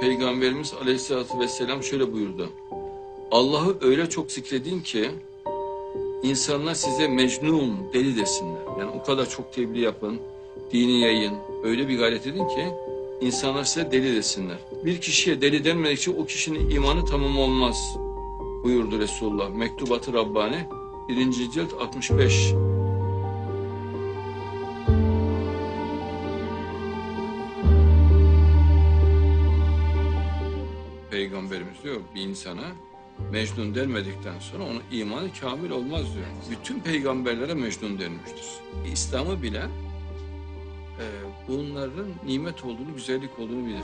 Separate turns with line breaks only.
Peygamberimiz Aleyhisselatü Vesselam şöyle buyurdu. Allah'ı öyle çok zikredin ki insanlar size mecnun, deli desinler. Yani o kadar çok tebliğ yapın, dini yayın, öyle bir gayret edin ki insanlar size deli desinler. Bir kişiye deli denmedikçe o kişinin imanı tamam olmaz buyurdu Resulullah. Mektubat-ı Rabbani 1. cilt 65. Peygamberimiz diyor bir insana Mecnun denmedikten sonra onun imanı kamil olmaz diyor. Bütün peygamberlere Mecnun denmiştir. İslam'ı bilen e, bunların nimet olduğunu, güzellik olduğunu bilir.